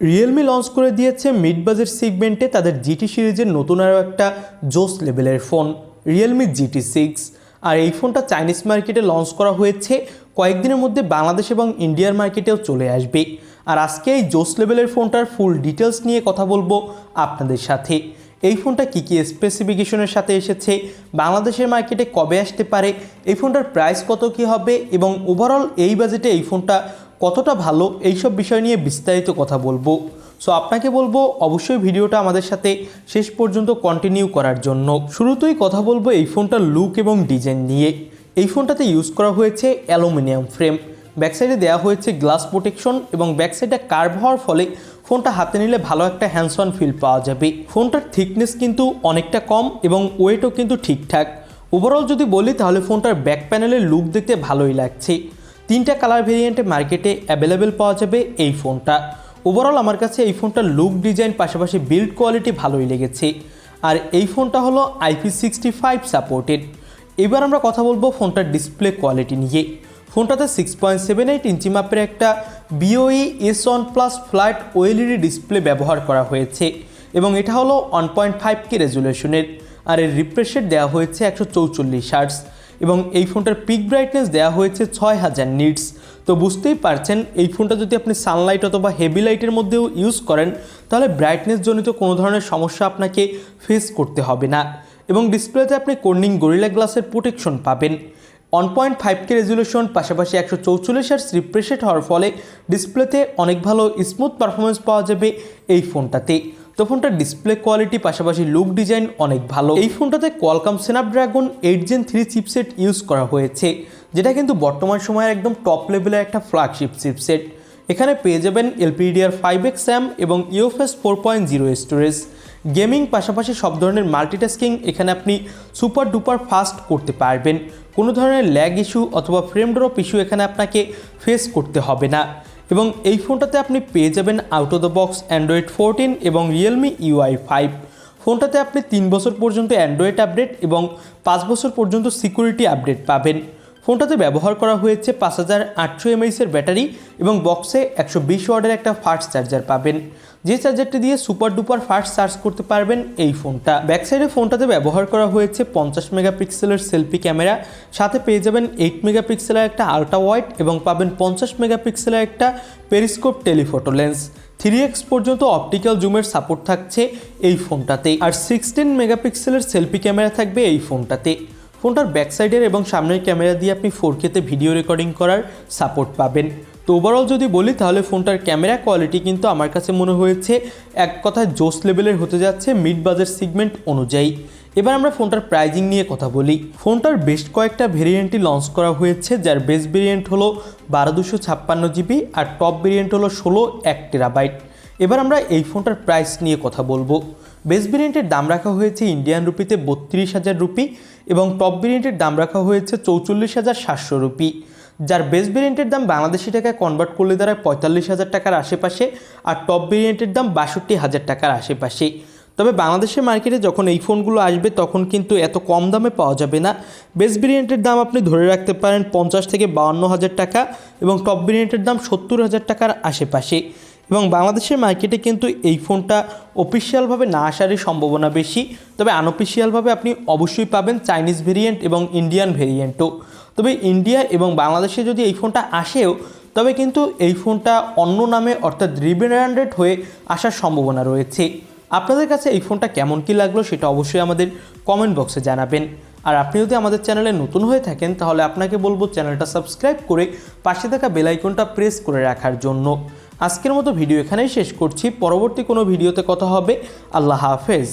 Realme launch করে দিয়েছে mid budget সিগমেন্টে তাদের জিটি সিরিজের নতুন আরও একটা জোস লেভেলের ফোন রিয়েলমি জিটি সিক্স আর এই ফোনটা চাইনিজ মার্কেটে লঞ্চ করা হয়েছে কয়েকদিনের মধ্যে বাংলাদেশ এবং ইন্ডিয়ার মার্কেটেও চলে আসবে। আর আজকে এই জোস লেভেলের ফোনটার ফুল ডিটেলস নিয়ে কথা বলব আপনাদের সাথে। এই ফোনটা কী কী স্পেসিফিকেশনের সাথে এসেছে, বাংলাদেশের মার্কেটে কবে আসতে পারে, এই ফোনটার প্রাইস কত কী হবে এবং ওভারঅল এই বাজেটে এই ফোনটা কতটা ভালো এইসব বিষয় নিয়ে বিস্তারিত কথা বলব। সো আপনাকে বলব, অবশ্যই ভিডিওটা আমাদের সাথে শেষ পর্যন্ত কন্টিনিউ করার জন্য। শুরুতেই কথা বলব এই ফোনটার লুক এবং ডিজাইন নিয়ে। এই ফোনটাতে ইউজ করা হয়েছে অ্যালুমিনিয়াম ফ্রেম ব্যাকসাইডে দেওয়া হয়েছে গ্লাস প্রোটেকশন এবং ব্যাকসাইডে কার্ভ হওয়ার ফলে ফোনটা হাতে নিলে ভালো একটা হ্যান্ডস অন ফিল পাওয়া যাবে। ফোনটার থিকনেস কিন্তু অনেকটা কম এবং ওয়েটও কিন্তু ঠিকঠাক। ওভারঅল যদি বলি, তাহলে ফোনটার ব্যাক প্যানেলের লুক দেখতে ভালোই লাগছে। তিনটা কালার ভেরিয়েন্টে মার্কেটে অ্যাভেলেবেল পাওয়া যাবে এই ফোনটা ওভারঅল আমার কাছে এই ফোনটার লুক ডিজাইন পাশাপাশি বিল্ড কোয়ালিটি ভালোই লেগেছে। আর এই ফোনটা হলো আইপি সিক্সটি ফাইভ সাপোর্টেড এবার আমরা কথা বলব ফোনটার ডিসপ্লে কোয়ালিটি নিয়ে। ফোনটাতে six point seven eight inch মাপের একটা BOE S one plus flat OLED display ব্যবহার করা হয়েছে। এবং এটা হলো ওয়ান পয়েন্ট ফাইভ কে রেজুলেশনের আর এর রিফ্রেশ রেট দেওয়া হয়েছে একশো চৌচল্লিশ হার্টস এবং এই ফোনটার পিক ব্রাইটনেস দেওয়া হয়েছে ছয় হাজার নিটস তো বুঝতেই পারছেন, এই ফোনটা যদি আপনি সানলাইট অথবা হেভি লাইটের মধ্যেও ইউজ করেন, তাহলে ব্রাইটনেস জনিত কোনো ধরনের সমস্যা আপনাকে ফেস করতে হবে না। এবং ডিসপ্লেতে আপনি কর্নিং গরিলা গ্লাসের প্রোটেকশন পাবেন। One point five K resolution পাশাপাশি একশো চৌচল্লিশ হার্স রিফ্রেশ রেট হওয়ার ফলে ডিসপ্লেতে অনেক ভালো স্মুথ পারফরমেন্স পাওয়া যাবে এই ফোনটাতে। তো ফোনটার ডিসপ্লে কোয়ালিটি পাশাপাশি লুক ডিজাইন অনেক ভালো। এই ফোনটাতে Qualcomm Snapdragon eight gen three chipset use করা হয়েছে, যেটা কিন্তু বর্তমান সময়ের একদম টপ লেভেলের একটা ফ্ল্যাগশিপ চিপসেট এখানে পেয়ে যাবেন এলপিডিআর ফাইভ এক্স স্যাম এবং UFS four point zero storage gaming পাশাপাশি সব ধরনের মাল্টিটাস্কিং এখানে আপনি সুপার ডুপার ফাস্ট করতে পারবেন। কোনো ধরনের ল্যাগ ইস্যু অথবা ফ্রেম ড্রপ ইস্যু এখানে আপনাকে ফেস করতে হবে না। এবং এই ফোনটাতে আপনি পেয়ে যাবেন out of the box Android fourteen এবং রিয়েলমি ইউআই ফাইভ ফোনটাতে আপনি তিন বছর পর্যন্ত অ্যান্ড্রয়েড আপডেট এবং পাঁচ বছর পর্যন্ত সিকিউরিটি আপডেট পাবেন। ফোনটাতে ব্যবহার করা হয়েছে পাঁচ হাজার আটশো এমএইচের ব্যাটারি এবং বক্সে একশো বিশ ওয়ার্ডের একটা ফাস্ট চার্জার পাবেন। যে চার্জারটি দিয়ে সুপার ডুপার ফাস্ট চার্জ করতে পারবেন এই ফোনটা। ব্যাক সাইডে ফোনটাতে ব্যবহার করা হয়েছে পঞ্চাশ মেগাপিক্সেলের সেলফি ক্যামেরা। সাথে পেয়ে যাবেন এইট মেগাপিক্সেলের একটা আলট্রা ওয়াইড এবং পাবেন পঞ্চাশ মেগাপিক্সেলের একটা periscope telephoto lens. Three X পর্যন্ত অপটিক্যাল জুমের সাপোর্ট থাকছে এই ফোনটাতে। আর সিক্সটিন মেগাপিক্সেলের সেলফি ক্যামেরা থাকবে এই ফোনটাতে। ফোনটার ব্যাক সাইডের এবং সামনের ক্যামেরা দিয়ে আপনি ফোর কেতে ভিডিও রেকর্ডিং করার সাপোর্ট পাবেন। তো ওভারঅল যদি বলি, তাহলে ফোনটার ক্যামেরা কোয়ালিটি কিন্তু আমার কাছে মনে হয়েছে এক কথায় জোস লেভেলের হতে যাচ্ছে মিড বাজেট সিগমেন্ট অনুযায়ী। এবার আমরা ফোনটার প্রাইজিং নিয়ে কথা বলি। ফোনটার বেশ কয়েকটা ভেরিয়েন্টই লঞ্চ করা হয়েছে, যার বেস ভেরিয়েন্ট হলো বারো দুশো ছাপ্পান্ন জিবি আর টপ ভেরিয়েন্ট হলো ষোলো এক টেরাবাইট এবার আমরা এই ফোনটার প্রাইস নিয়ে কথা বলব। বেস ভেরিয়েন্টের দাম রাখা হয়েছে ইন্ডিয়ান রুপিতে বত্রিশ হাজার রুপি এবং টপ ভেরিয়েন্টের দাম রাখা হয়েছে চৌচল্লিশ হাজার সাতশো রুপি যার বেস ভেরিয়েন্টের দাম বাংলাদেশি টাকায় কনভার্ট করলে দাঁড়ায় পঁয়তাল্লিশ হাজার টাকার আশেপাশে আর টপ ভেরিয়েন্টের দাম বাষট্টি হাজার টাকার আশেপাশে। তবে বাংলাদেশের মার্কেটে যখন এই ফোনগুলো আসবে, তখন কিন্তু এত কম দামে পাওয়া যাবে না। বেস ভেরিয়েন্টের দাম আপনি ধরে রাখতে পারেন পঞ্চাশ থেকে বাউন্ন হাজার টাকা এবং টপ ভেরিয়েন্টের দাম সত্তর হাজার টাকার আশেপাশে। এবং বাংলাদেশের মার্কেটে কিন্তু এই ফোনটা অফিসিয়ালভাবে না আসারই সম্ভাবনা বেশি। তবে আনঅফিসিয়ালভাবে আপনি অবশ্যই পাবেন চাইনিজ ভেরিয়েন্ট এবং ইন্ডিয়ান ভেরিয়েন্টও তবে ইন্ডিয়া এবং বাংলাদেশে যদি এই ফোনটা আসেও, তবে কিন্তু এই ফোনটা অন্য নামে অর্থাৎ রিব্র্যান্ডেড হয়ে আসার সম্ভাবনা রয়েছে। আপনাদের কাছে এই ফোনটা কেমন কী লাগল সেটা অবশ্যই আমাদের কমেন্ট বক্সে জানাবেন। আর আপনি যদি আমাদের চ্যানেলে নতুন হয়ে থাকেন, তাহলে আপনাকে বলব চ্যানেলটা সাবস্ক্রাইব করে পাশে থাকা বেলাইকনটা প্রেস করে রাখার জন্য। আজকের মতো ভিডিও এখানেই শেষ করছি। পরবর্তী কোনো ভিডিওতে কথা হবে। আল্লাহ হাফেজ।